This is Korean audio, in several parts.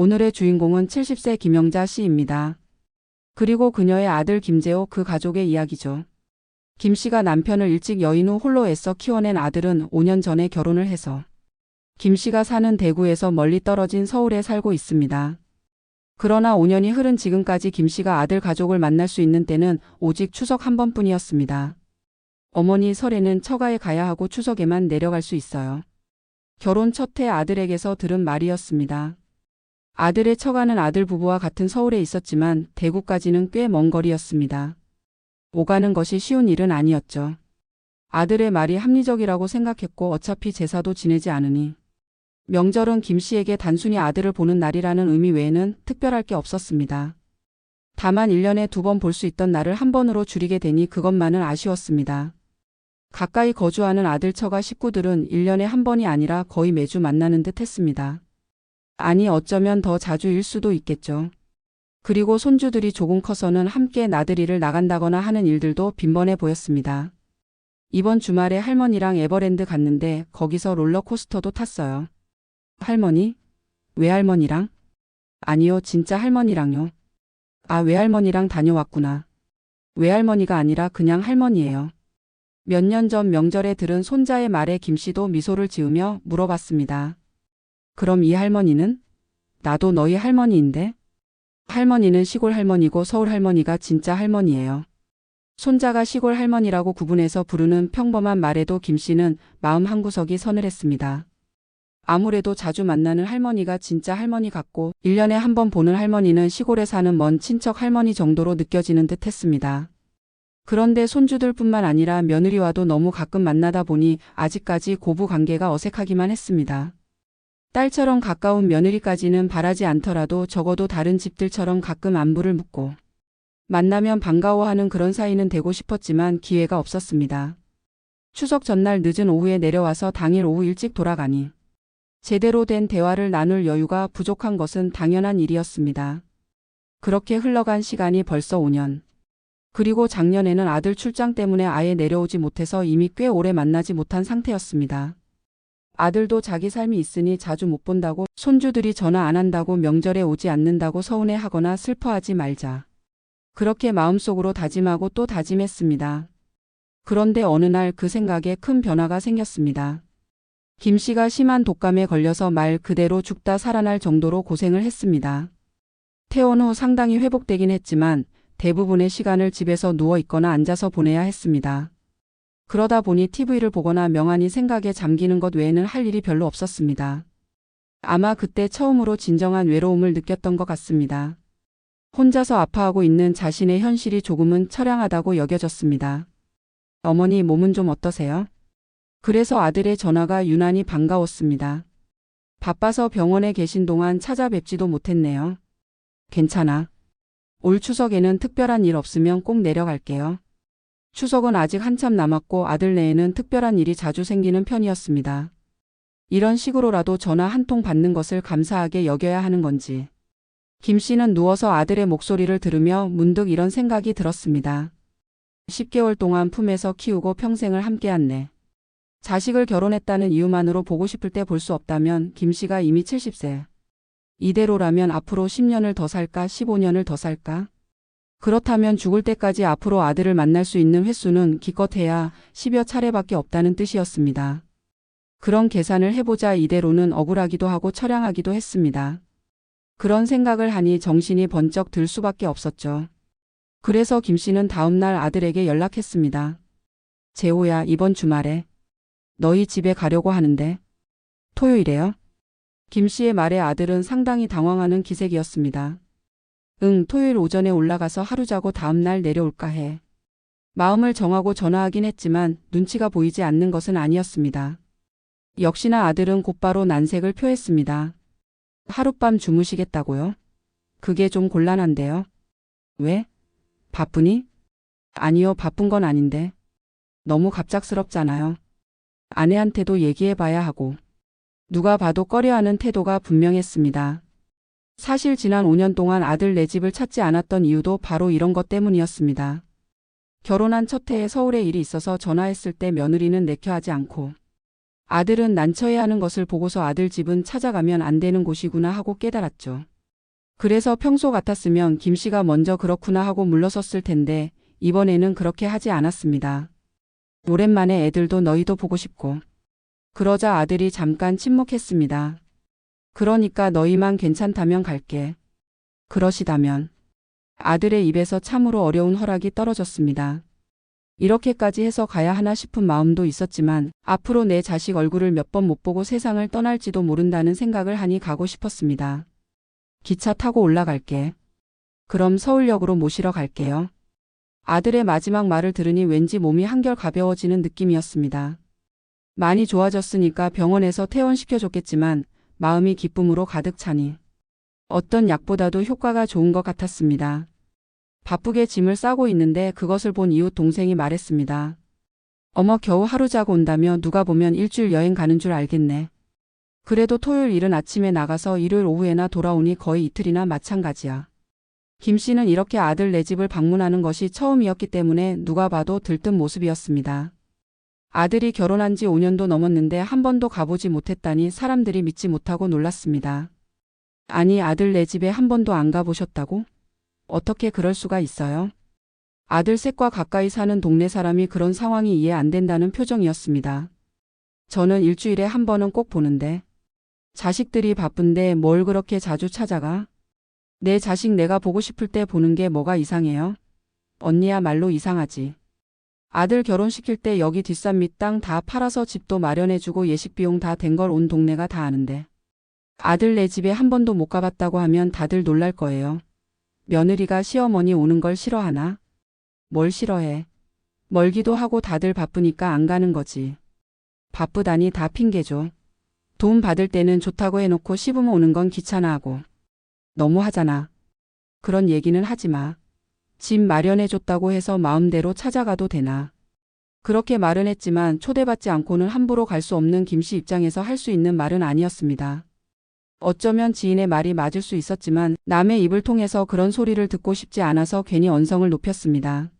오늘의 주인공은 70세 김영자 씨입니다. 그리고 그녀의 아들 김재호 그 가족의 이야기죠. 김 씨가 남편을 일찍 여인 후 홀로 애써 키워낸 아들은 5년 전에 결혼을 해서 김 씨가 사는 대구에서 멀리 떨어진 서울에 살고 있습니다. 그러나 5년이 흐른 지금까지 김 씨가 아들 가족을 만날 수 있는 때는 오직 추석 한 번뿐이었습니다. 어머니 설에는 처가에 가야 하고 추석에만 내려갈 수 있어요. 결혼 첫 해 아들에게서 들은 말이었습니다. 아들의 처가는 아들 부부와 같은 서울에 있었지만 대구까지는 꽤 먼 거리였습니다. 오가는 것이 쉬운 일은 아니었죠. 아들의 말이 합리적이라고 생각했고 어차피 제사도 지내지 않으니 명절은 김 씨에게 단순히 아들을 보는 날이라는 의미 외에는 특별할 게 없었습니다. 다만 1년에 두 번 볼 수 있던 날을 한 번으로 줄이게 되니 그것만은 아쉬웠습니다. 가까이 거주하는 아들 처가 식구들은 1년에 한 번이 아니라 거의 매주 만나는 듯 했습니다. 아니 어쩌면 더 자주일 수도 있겠죠. 그리고 손주들이 조금 커서는 함께 나들이를 나간다거나 하는 일들도 빈번해 보였습니다. 이번 주말에 할머니랑 에버랜드 갔는데 거기서 롤러코스터도 탔어요. 할머니? 외할머니랑? 아니요, 진짜 할머니랑요. 아, 외할머니랑 다녀왔구나. 외할머니가 아니라 그냥 할머니예요. 몇 년 전 명절에 들은 손자의 말에 김 씨도 미소를 지으며 물어봤습니다. 그럼 이 할머니는? 나도 너희 할머니인데? 할머니는 시골 할머니고 서울 할머니가 진짜 할머니예요. 손자가 시골 할머니라고 구분해서 부르는 평범한 말에도 김 씨는 마음 한구석이 서늘했습니다. 아무래도 자주 만나는 할머니가 진짜 할머니 같고 1년에 한 번 보는 할머니는 시골에 사는 먼 친척 할머니 정도로 느껴지는 듯 했습니다. 그런데 손주들뿐만 아니라 며느리와도 너무 가끔 만나다 보니 아직까지 고부 관계가 어색하기만 했습니다. 딸처럼 가까운 며느리까지는 바라지 않더라도 적어도 다른 집들처럼 가끔 안부를 묻고 만나면 반가워하는 그런 사이는 되고 싶었지만 기회가 없었습니다. 추석 전날 늦은 오후에 내려와서 당일 오후 일찍 돌아가니 제대로 된 대화를 나눌 여유가 부족한 것은 당연한 일이었습니다. 그렇게 흘러간 시간이 벌써 5년. 그리고 작년에는 아들 출장 때문에 아예 내려오지 못해서 이미 꽤 오래 만나지 못한 상태였습니다. 아들도 자기 삶이 있으니 자주 못 본다고 손주들이 전화 안 한다고 명절에 오지 않는다고 서운해 하거나 슬퍼하지 말자. 그렇게 마음속으로 다짐하고 또 다짐했습니다. 그런데 어느 날 그 생각에 큰 변화가 생겼습니다. 김 씨가 심한 독감에 걸려서 말 그대로 죽다 살아날 정도로 고생을 했습니다. 퇴원 후 상당히 회복되긴 했지만 대부분의 시간을 집에서 누워 있거나 앉아서 보내야 했습니다. 그러다 보니 TV를 보거나 명안히 생각에 잠기는 것 외에는 할 일이 별로 없었습니다. 아마 그때 처음으로 진정한 외로움을 느꼈던 것 같습니다. 혼자서 아파하고 있는 자신의 현실이 조금은 처량하다고 여겨졌습니다. 어머니 몸은 좀 어떠세요? 그래서 아들의 전화가 유난히 반가웠습니다. 바빠서 병원에 계신 동안 찾아뵙지도 못했네요. 괜찮아. 올 추석에는 특별한 일 없으면 꼭 내려갈게요. 추석은 아직 한참 남았고 아들 내에는 특별한 일이 자주 생기는 편이었습니다. 이런 식으로라도 전화 한 통 받는 것을 감사하게 여겨야 하는 건지. 김 씨는 누워서 아들의 목소리를 들으며 문득 이런 생각이 들었습니다. 10개월 동안 품에서 키우고 평생을 함께한 내. 자식을 결혼했다는 이유만으로 보고 싶을 때 볼 수 없다면 김 씨가 이미 70세. 이대로라면 앞으로 10년을 더 살까 15년을 더 살까? 그렇다면 죽을 때까지 앞으로 아들을 만날 수 있는 횟수는 기껏해야 10여 차례밖에 없다는 뜻이었습니다. 그런 계산을 해보자 이대로는 억울하기도 하고 처량하기도 했습니다. 그런 생각을 하니 정신이 번쩍 들 수밖에 없었죠. 그래서 김 씨는 다음날 아들에게 연락했습니다. 재호야, 이번 주말에 너희 집에 가려고 하는데 토요일에요? 김 씨의 말에 아들은 상당히 당황하는 기색이었습니다. 응, 토요일 오전에 올라가서 하루 자고 다음날 내려올까 해. 마음을 정하고 전화하긴 했지만 눈치가 보이지 않는 것은 아니었습니다. 역시나 아들은 곧바로 난색을 표했습니다. 하룻밤 주무시겠다고요? 그게 좀 곤란한데요. 왜? 바쁘니? 아니요, 바쁜 건 아닌데. 너무 갑작스럽잖아요. 아내한테도 얘기해봐야 하고. 누가 봐도 꺼려하는 태도가 분명했습니다. 사실 지난 5년 동안 아들 내 집을 찾지 않았던 이유도 바로 이런 것 때문이었습니다. 결혼한 첫 해에 서울에 일이 있어서 전화했을 때 며느리는 내켜하지 않고 아들은 난처해 하는 것을 보고서 아들 집은 찾아가면 안 되는 곳이구나 하고 깨달았죠. 그래서 평소 같았으면 김 씨가 먼저 그렇구나 하고 물러섰을 텐데 이번에는 그렇게 하지 않았습니다. 오랜만에 애들도 너희도 보고 싶고. 그러자 아들이 잠깐 침묵했습니다. 그러니까 너희만 괜찮다면 갈게. 그러시다면. 아들의 입에서 참으로 어려운 허락이 떨어졌습니다. 이렇게까지 해서 가야 하나 싶은 마음도 있었지만 앞으로 내 자식 얼굴을 몇 번 못 보고 세상을 떠날지도 모른다는 생각을 하니 가고 싶었습니다. 기차 타고 올라갈게. 그럼 서울역으로 모시러 갈게요. 아들의 마지막 말을 들으니 왠지 몸이 한결 가벼워지는 느낌이었습니다. 많이 좋아졌으니까 병원에서 퇴원시켜줬겠지만 마음이 기쁨으로 가득 차니 어떤 약보다도 효과가 좋은 것 같았습니다. 바쁘게 짐을 싸고 있는데 그것을 본 이웃 동생이 말했습니다. 어머 겨우 하루 자고 온다며 누가 보면 일주일 여행 가는 줄 알겠네. 그래도 토요일 이른 아침에 나가서 일요일 오후에나 돌아오니 거의 이틀이나 마찬가지야. 김 씨는 이렇게 아들 내 집을 방문하는 것이 처음이었기 때문에 누가 봐도 들뜬 모습이었습니다. 아들이 결혼한 지 5년도 넘었는데 한 번도 가보지 못했다니 사람들이 믿지 못하고 놀랐습니다. 아니 아들 내 집에 한 번도 안 가보셨다고? 어떻게 그럴 수가 있어요? 아들 셋과 가까이 사는 동네 사람이 그런 상황이 이해 안 된다는 표정이었습니다. 저는 일주일에 한 번은 꼭 보는데. 자식들이 바쁜데 뭘 그렇게 자주 찾아가? 내 자식 내가 보고 싶을 때 보는 게 뭐가 이상해요? 언니야말로 이상하지. 아들 결혼시킬 때 여기 뒷산 밑 땅 다 팔아서 집도 마련해주고 예식 비용 다 된 걸 온 동네가 다 아는데. 아들 내 집에 한 번도 못 가봤다고 하면 다들 놀랄 거예요. 며느리가 시어머니 오는 걸 싫어하나? 뭘 싫어해? 멀기도 하고 다들 바쁘니까 안 가는 거지. 바쁘다니 다 핑계죠. 돈 받을 때는 좋다고 해놓고 시부모 오는 건 귀찮아하고. 너무 하잖아. 그런 얘기는 하지 마. 집 마련해줬다고 해서 마음대로 찾아가도 되나. 그렇게 말은 했지만 초대받지 않고는 함부로 갈 수 없는 김씨 입장에서 할 수 있는 말은 아니었습니다. 어쩌면 지인의 말이 맞을 수 있었지만 남의 입을 통해서 그런 소리를 듣고 싶지 않아서 괜히 언성을 높였습니다.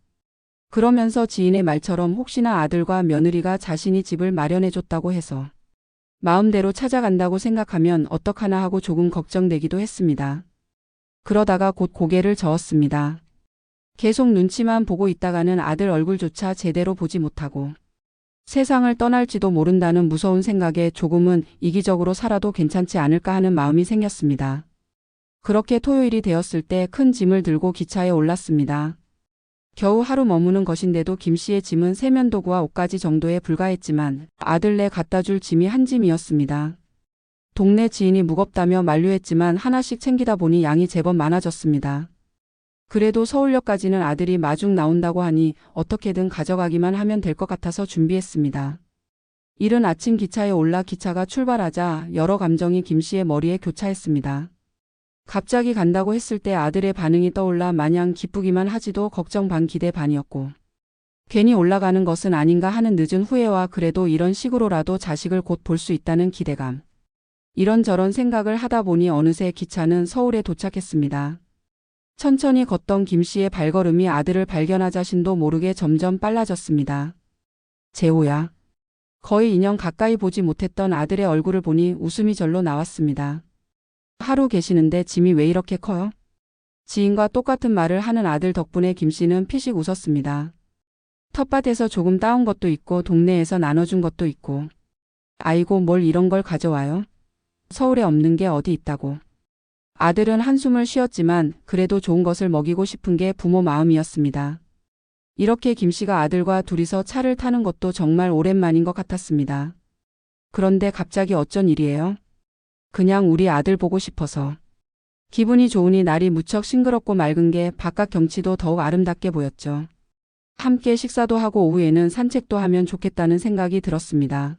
그러면서 지인의 말처럼 혹시나 아들과 며느리가 자신이 집을 마련해줬다고 해서 마음대로 찾아간다고 생각하면 어떡하나 하고 조금 걱정되기도 했습니다. 그러다가 곧 고개를 저었습니다. 계속 눈치만 보고 있다가는 아들 얼굴조차 제대로 보지 못하고 세상을 떠날지도 모른다는 무서운 생각에 조금은 이기적으로 살아도 괜찮지 않을까 하는 마음이 생겼습니다. 그렇게 토요일이 되었을 때 큰 짐을 들고 기차에 올랐습니다. 겨우 하루 머무는 것인데도 김 씨의 짐은 세면도구와 옷가지 정도에 불과했지만 아들네 갖다 줄 짐이 한 짐이었습니다. 동네 지인이 무겁다며 만류했지만 하나씩 챙기다 보니 양이 제법 많아졌습니다. 그래도 서울역까지는 아들이 마중 나온다고 하니 어떻게든 가져가기만 하면 될 것 같아서 준비했습니다. 이른 아침 기차에 올라 기차가 출발하자 여러 감정이 김 씨의 머리에 교차했습니다. 갑자기 간다고 했을 때 아들의 반응이 떠올라 마냥 기쁘기만 하지도 걱정 반 기대 반이었고 괜히 올라가는 것은 아닌가 하는 늦은 후회와 그래도 이런 식으로라도 자식을 곧 볼 수 있다는 기대감. 이런저런 생각을 하다 보니 어느새 기차는 서울에 도착했습니다. 천천히 걷던 김 씨의 발걸음이 아들을 발견하 자신도 모르게 점점 빨라졌습니다. 재호야. 거의 2년 가까이 보지 못했던 아들의 얼굴을 보니 웃음이 절로 나왔습니다. 하루 계시는데 짐이 왜 이렇게 커요? 지인과 똑같은 말을 하는 아들 덕분에 김 씨는 피식 웃었습니다. 텃밭에서 조금 따온 것도 있고 동네에서 나눠준 것도 있고. 아이고 뭘 이런 걸 가져와요? 서울에 없는 게 어디 있다고. 아들은 한숨을 쉬었지만 그래도 좋은 것을 먹이고 싶은 게 부모 마음이었습니다. 이렇게 김 씨가 아들과 둘이서 차를 타는 것도 정말 오랜만인 것 같았습니다. 그런데 갑자기 어쩐 일이에요? 그냥 우리 아들 보고 싶어서. 기분이 좋으니 날이 무척 싱그럽고 맑은 게 바깥 경치도 더욱 아름답게 보였죠. 함께 식사도 하고 오후에는 산책도 하면 좋겠다는 생각이 들었습니다.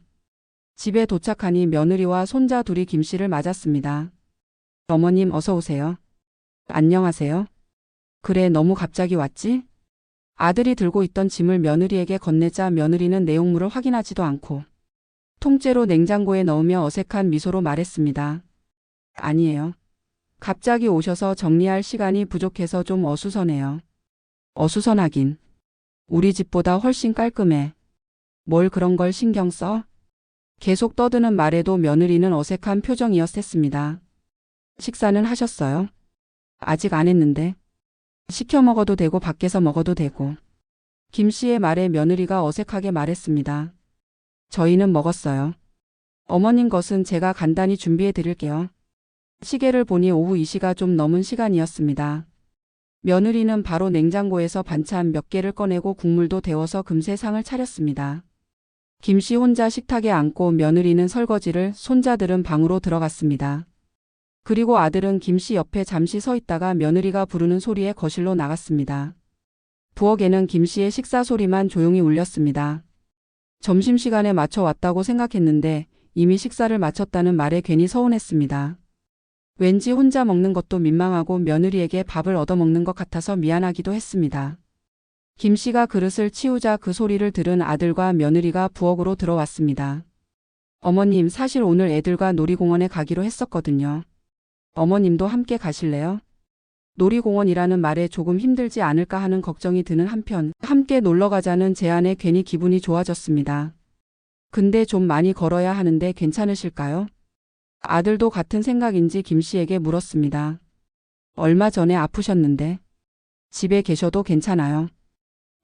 집에 도착하니 며느리와 손자 둘이 김 씨를 맞았습니다. 어머님 어서 오세요. 안녕하세요. 그래 너무 갑자기 왔지? 아들이 들고 있던 짐을 며느리에게 건네자 며느리는 내용물을 확인하지도 않고 통째로 냉장고에 넣으며 어색한 미소로 말했습니다. 아니에요. 갑자기 오셔서 정리할 시간이 부족해서 좀 어수선해요. 어수선하긴. 우리 집보다 훨씬 깔끔해. 뭘 그런 걸 신경 써? 계속 떠드는 말에도 며느리는 어색한 표정이었습니다. 식사는 하셨어요? 아직 안 했는데. 시켜 먹어도 되고 밖에서 먹어도 되고. 김 씨의 말에 며느리가 어색하게 말했습니다. 저희는 먹었어요. 어머님 것은 제가 간단히 준비해 드릴게요. 시계를 보니 오후 2시가 좀 넘은 시간이었습니다. 며느리는 바로 냉장고에서 반찬 몇 개를 꺼내고 국물도 데워서 금세 상을 차렸습니다. 김 씨 혼자 식탁에 앉고 며느리는 설거지를 손자들은 방으로 들어갔습니다. 그리고 아들은 김씨 옆에 잠시 서 있다가 며느리가 부르는 소리에 거실로 나갔습니다. 부엌에는 김 씨의 식사 소리만 조용히 울렸습니다. 점심시간에 맞춰 왔다고 생각했는데 이미 식사를 마쳤다는 말에 괜히 서운했습니다. 왠지 혼자 먹는 것도 민망하고 며느리에게 밥을 얻어먹는 것 같아서 미안하기도 했습니다. 김 씨가 그릇을 치우자 그 소리를 들은 아들과 며느리가 부엌으로 들어왔습니다. 어머님, 사실 오늘 애들과 놀이공원에 가기로 했었거든요. 어머님도 함께 가실래요? 놀이공원이라는 말에 조금 힘들지 않을까 하는 걱정이 드는 한편, 함께 놀러 가자는 제안에 괜히 기분이 좋아졌습니다. 근데 좀 많이 걸어야 하는데 괜찮으실까요? 아들도 같은 생각인지 김 씨에게 물었습니다. 얼마 전에 아프셨는데. 집에 계셔도 괜찮아요.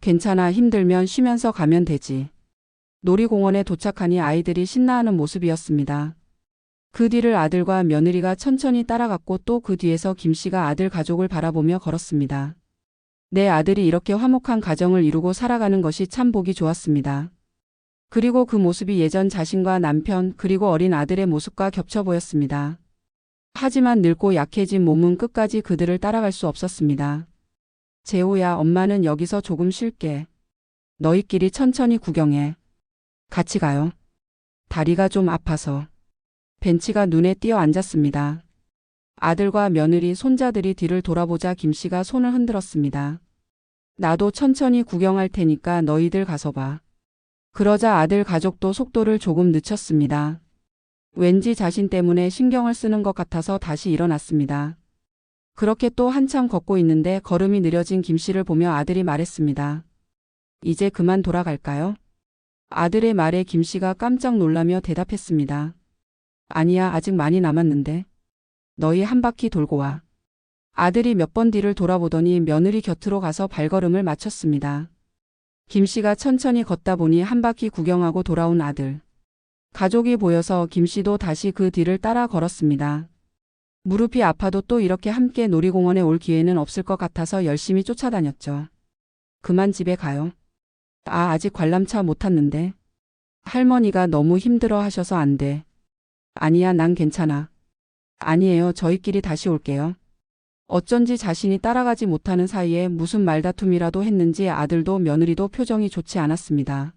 괜찮아 힘들면 쉬면서 가면 되지. 놀이공원에 도착하니 아이들이 신나하는 모습이었습니다. 그 뒤를 아들과 며느리가 천천히 따라갔고 또 그 뒤에서 김 씨가 아들 가족을 바라보며 걸었습니다. 내 아들이 이렇게 화목한 가정을 이루고 살아가는 것이 참 보기 좋았습니다. 그리고 그 모습이 예전 자신과 남편 그리고 어린 아들의 모습과 겹쳐 보였습니다. 하지만 늙고 약해진 몸은 끝까지 그들을 따라갈 수 없었습니다. 재호야 엄마는 여기서 조금 쉴게. 너희끼리 천천히 구경해. 같이 가요. 다리가 좀 아파서. 벤치가 눈에 띄어 앉았습니다. 아들과 며느리 손자들이 뒤를 돌아보자 김 씨가 손을 흔들었습니다. 나도 천천히 구경할 테니까 너희들 가서 봐. 그러자 아들 가족도 속도를 조금 늦췄습니다. 왠지 자신 때문에 신경을 쓰는 것 같아서 다시 일어났습니다. 그렇게 또 한참 걷고 있는데 걸음이 느려진 김 씨를 보며 아들이 말했습니다. 이제 그만 돌아갈까요? 아들의 말에 김 씨가 깜짝 놀라며 대답했습니다. 아니야, 아직 많이 남았는데. 너희 한 바퀴 돌고 와. 아들이 몇 번 뒤를 돌아보더니 며느리 곁으로 가서 발걸음을 맞췄습니다. 김 씨가 천천히 걷다 보니 한 바퀴 구경하고 돌아온 아들. 가족이 보여서 김 씨도 다시 그 뒤를 따라 걸었습니다. 무릎이 아파도 또 이렇게 함께 놀이공원에 올 기회는 없을 것 같아서 열심히 쫓아다녔죠. 그만 집에 가요. 아, 아직 관람차 못 탔는데. 할머니가 너무 힘들어 하셔서 안 돼. 아니야, 난 괜찮아. 아니에요, 저희끼리 다시 올게요. 어쩐지 자신이 따라가지 못하는 사이에 무슨 말다툼이라도 했는지 아들도 며느리도 표정이 좋지 않았습니다.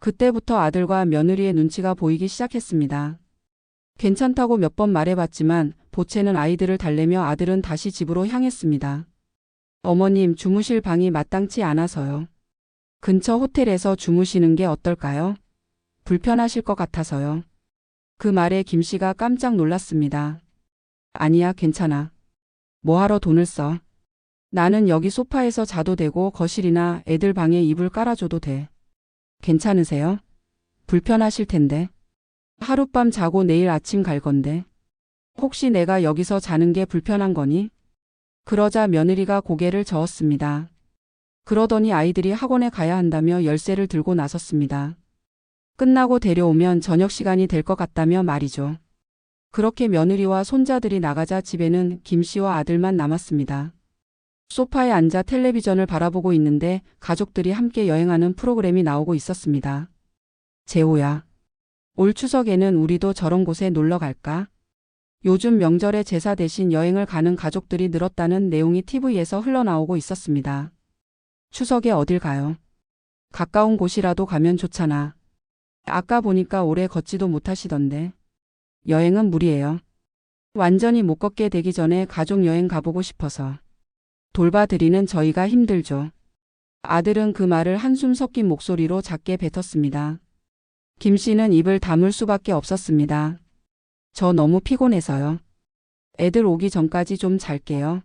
그때부터 아들과 며느리의 눈치가 보이기 시작했습니다. 괜찮다고 몇 번 말해봤지만 보채는 아이들을 달래며 아들은 다시 집으로 향했습니다. 어머님 주무실 방이 마땅치 않아서요. 근처 호텔에서 주무시는 게 어떨까요? 불편하실 것 같아서요. 그 말에 김 씨가 깜짝 놀랐습니다. 아니야, 괜찮아. 뭐하러 돈을 써? 나는 여기 소파에서 자도 되고 거실이나 애들 방에 이불 깔아줘도 돼. 괜찮으세요? 불편하실 텐데. 하룻밤 자고 내일 아침 갈 건데. 혹시 내가 여기서 자는 게 불편한 거니? 그러자 며느리가 고개를 저었습니다. 그러더니 아이들이 학원에 가야 한다며 열쇠를 들고 나섰습니다. 끝나고 데려오면 저녁 시간이 될 것 같다며 말이죠. 그렇게 며느리와 손자들이 나가자 집에는 김 씨와 아들만 남았습니다. 소파에 앉아 텔레비전을 바라보고 있는데 가족들이 함께 여행하는 프로그램이 나오고 있었습니다. 재호야. 올 추석에는 우리도 저런 곳에 놀러 갈까? 요즘 명절에 제사 대신 여행을 가는 가족들이 늘었다는 내용이 TV에서 흘러나오고 있었습니다. 추석에 어딜 가요? 가까운 곳이라도 가면 좋잖아. 아까 보니까 오래 걷지도 못하시던데. 여행은 무리예요. 완전히 못 걷게 되기 전에 가족 여행 가보고 싶어서. 돌봐드리는 저희가 힘들죠. 아들은 그 말을 한숨 섞인 목소리로 작게 뱉었습니다. 김 씨는 입을 다물 수밖에 없었습니다. 저 너무 피곤해서요. 애들 오기 전까지 좀 잘게요.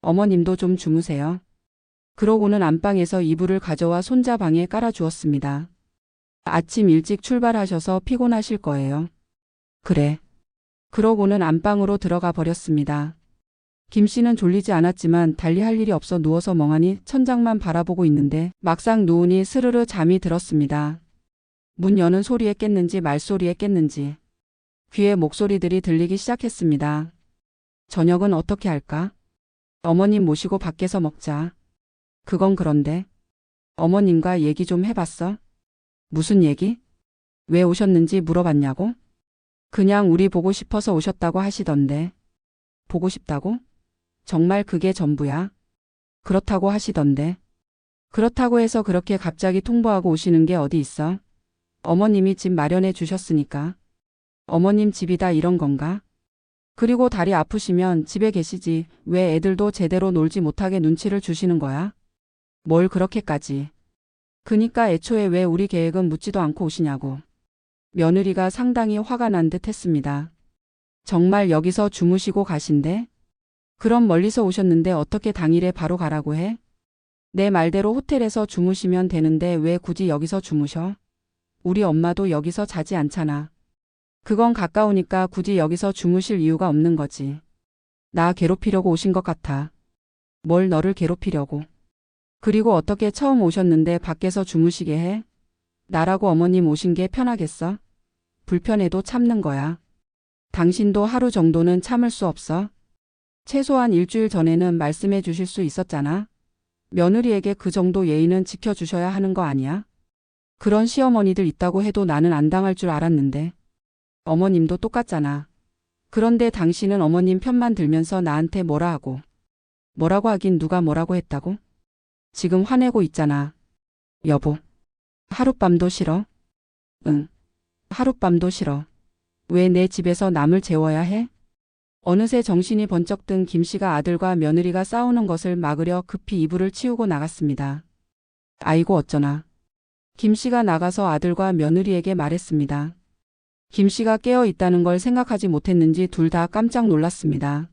어머님도 좀 주무세요. 그러고는 안방에서 이불을 가져와 손자 방에 깔아주었습니다. 아침 일찍 출발하셔서 피곤하실 거예요. 그래. 그러고는 안방으로 들어가 버렸습니다. 김 씨는 졸리지 않았지만 달리 할 일이 없어 누워서 멍하니 천장만 바라보고 있는데 막상 누우니 스르르 잠이 들었습니다. 문 여는 소리에 깼는지 말소리에 깼는지 귀에 목소리들이 들리기 시작했습니다. 저녁은 어떻게 할까? 어머님 모시고 밖에서 먹자. 그건 그런데 어머님과 얘기 좀 해봤어? 무슨 얘기? 왜 오셨는지 물어봤냐고? 그냥 우리 보고 싶어서 오셨다고 하시던데. 보고 싶다고? 정말 그게 전부야? 그렇다고 하시던데. 그렇다고 해서 그렇게 갑자기 통보하고 오시는 게 어디 있어? 어머님이 집 마련해 주셨으니까. 어머님 집이다 이런 건가? 그리고 다리 아프시면 집에 계시지. 왜 애들도 제대로 놀지 못하게 눈치를 주시는 거야? 뭘 그렇게까지. 그니까 애초에 왜 우리 계획은 묻지도 않고 오시냐고. 며느리가 상당히 화가 난 듯 했습니다. 정말 여기서 주무시고 가신대? 그럼 멀리서 오셨는데 어떻게 당일에 바로 가라고 해? 내 말대로 호텔에서 주무시면 되는데 왜 굳이 여기서 주무셔? 우리 엄마도 여기서 자지 않잖아. 그건 가까우니까 굳이 여기서 주무실 이유가 없는 거지. 나 괴롭히려고 오신 것 같아. 뭘 너를 괴롭히려고. 그리고 어떻게 처음 오셨는데 밖에서 주무시게 해? 나라고 어머님 오신 게 편하겠어? 불편해도 참는 거야. 당신도 하루 정도는 참을 수 없어? 최소한 일주일 전에는 말씀해 주실 수 있었잖아. 며느리에게 그 정도 예의는 지켜주셔야 하는 거 아니야? 그런 시어머니들 있다고 해도 나는 안 당할 줄 알았는데. 어머님도 똑같잖아. 그런데 당신은 어머님 편만 들면서 나한테 뭐라 하고. 뭐라고 하긴 누가 뭐라고 했다고? 지금 화내고 있잖아. 여보. 하룻밤도 싫어? 응. 하룻밤도 싫어. 왜 내 집에서 남을 재워야 해? 어느새 정신이 번쩍 든 김 씨가 아들과 며느리가 싸우는 것을 막으려 급히 이불을 치우고 나갔습니다. 아이고 어쩌나. 김 씨가 나가서 아들과 며느리에게 말했습니다. 김 씨가 깨어 있다는 걸 생각하지 못했는지 둘 다 깜짝 놀랐습니다.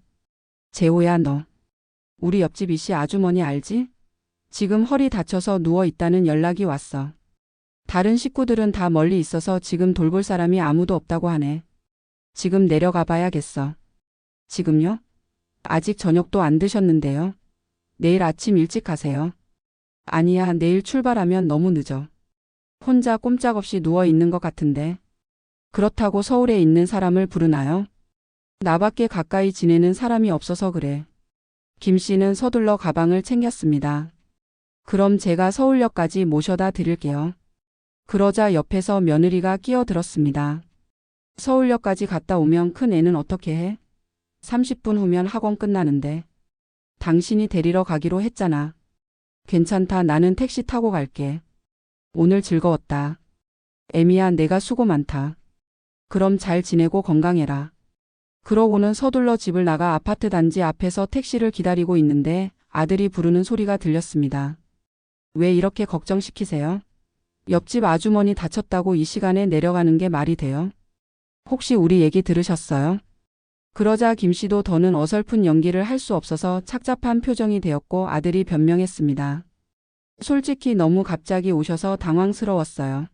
재호야 너. 우리 옆집 이씨 아주머니 알지? 지금 허리 다쳐서 누워 있다는 연락이 왔어. 다른 식구들은 다 멀리 있어서 지금 돌볼 사람이 아무도 없다고 하네. 지금 내려가 봐야겠어. 지금요? 아직 저녁도 안 드셨는데요. 내일 아침 일찍 가세요. 아니야, 내일 출발하면 너무 늦어. 혼자 꼼짝없이 누워 있는 것 같은데. 그렇다고 서울에 있는 사람을 부르나요? 나밖에 가까이 지내는 사람이 없어서 그래. 김 씨는 서둘러 가방을 챙겼습니다. 그럼 제가 서울역까지 모셔다 드릴게요. 그러자 옆에서 며느리가 끼어들었습니다. 서울역까지 갔다 오면 큰 애는 어떻게 해? 30분 후면 학원 끝나는데. 당신이 데리러 가기로 했잖아. 괜찮다. 나는 택시 타고 갈게. 오늘 즐거웠다. 애미야, 내가 수고 많다. 그럼 잘 지내고 건강해라. 그러고는 서둘러 집을 나가 아파트 단지 앞에서 택시를 기다리고 있는데 아들이 부르는 소리가 들렸습니다. 왜 이렇게 걱정시키세요? 옆집 아주머니 다쳤다고 이 시간에 내려가는 게 말이 돼요? 혹시 우리 얘기 들으셨어요? 그러자 김 씨도 더는 어설픈 연기를 할 수 없어서 착잡한 표정이 되었고 아들이 변명했습니다. 솔직히 너무 갑자기 오셔서 당황스러웠어요.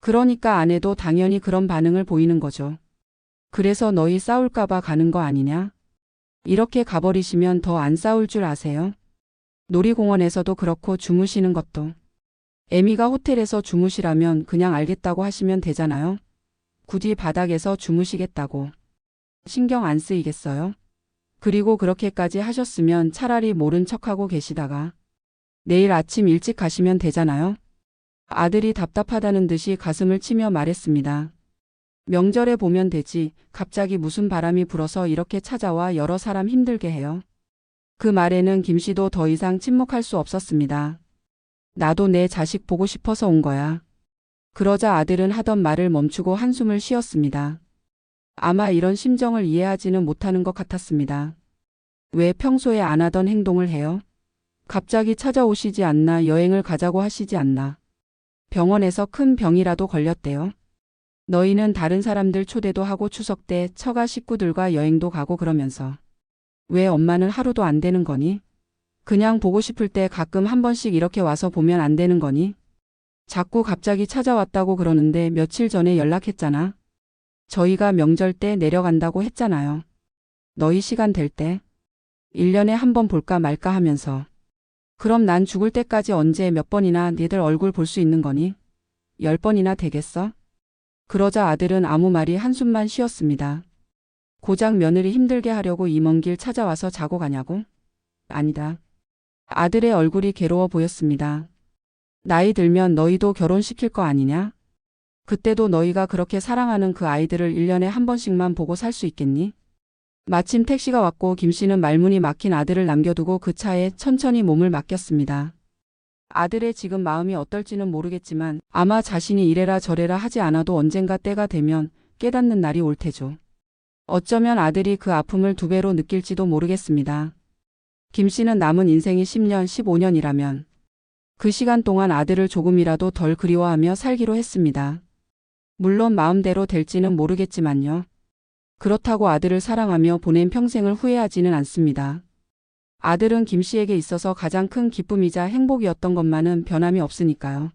그러니까 아내도 당연히 그런 반응을 보이는 거죠. 그래서 너희 싸울까봐 가는 거 아니냐? 이렇게 가버리시면 더 안 싸울 줄 아세요? 놀이공원에서도 그렇고 주무시는 것도. 애미가 호텔에서 주무시라면 그냥 알겠다고 하시면 되잖아요. 굳이 바닥에서 주무시겠다고. 신경 안 쓰이겠어요? 그리고 그렇게까지 하셨으면 차라리 모른 척하고 계시다가 내일 아침 일찍 가시면 되잖아요. 아들이 답답하다는 듯이 가슴을 치며 말했습니다. 명절에 보면 되지. 갑자기 무슨 바람이 불어서 이렇게 찾아와 여러 사람 힘들게 해요. 그 말에는 김 씨도 더 이상 침묵할 수 없었습니다. 나도 내 자식 보고 싶어서 온 거야. 그러자 아들은 하던 말을 멈추고 한숨을 쉬었습니다. 아마 이런 심정을 이해하지는 못하는 것 같았습니다. 왜 평소에 안 하던 행동을 해요? 갑자기 찾아오시지 않나 여행을 가자고 하시지 않나. 병원에서 큰 병이라도 걸렸대요. 너희는 다른 사람들 초대도 하고 추석 때 처가 식구들과 여행도 가고 그러면서 왜 엄마는 하루도 안 되는 거니? 그냥 보고 싶을 때 가끔 한 번씩 이렇게 와서 보면 안 되는 거니? 자꾸 갑자기 찾아왔다고 그러는데 며칠 전에 연락했잖아. 저희가 명절 때 내려간다고 했잖아요. 너희 시간 될 때. 1년에 한 번 볼까 말까 하면서. 그럼 난 죽을 때까지 언제 몇 번이나 니들 얼굴 볼 수 있는 거니? 열 번이나 되겠어? 그러자 아들은 아무 말이 한숨만 쉬었습니다. 고작 며느리 힘들게 하려고 이 먼 길 찾아와서 자고 가냐고? 아니다. 아들의 얼굴이 괴로워 보였습니다. 나이 들면 너희도 결혼시킬 거 아니냐? 그때도 너희가 그렇게 사랑하는 그 아이들을 1년에 한 번씩만 보고 살 수 있겠니? 마침 택시가 왔고 김 씨는 말문이 막힌 아들을 남겨두고 그 차에 천천히 몸을 맡겼습니다. 아들의 지금 마음이 어떨지는 모르겠지만 아마 자신이 이래라 저래라 하지 않아도 언젠가 때가 되면 깨닫는 날이 올 테죠. 어쩌면 아들이 그 아픔을 두 배로 느낄지도 모르겠습니다. 김 씨는 남은 인생이 10년, 15년이라면 그 시간 동안 아들을 조금이라도 덜 그리워하며 살기로 했습니다. 물론 마음대로 될지는 모르겠지만요. 그렇다고 아들을 사랑하며 보낸 평생을 후회하지는 않습니다. 아들은 김 씨에게 있어서 가장 큰 기쁨이자 행복이었던 것만은 변함이 없으니까요.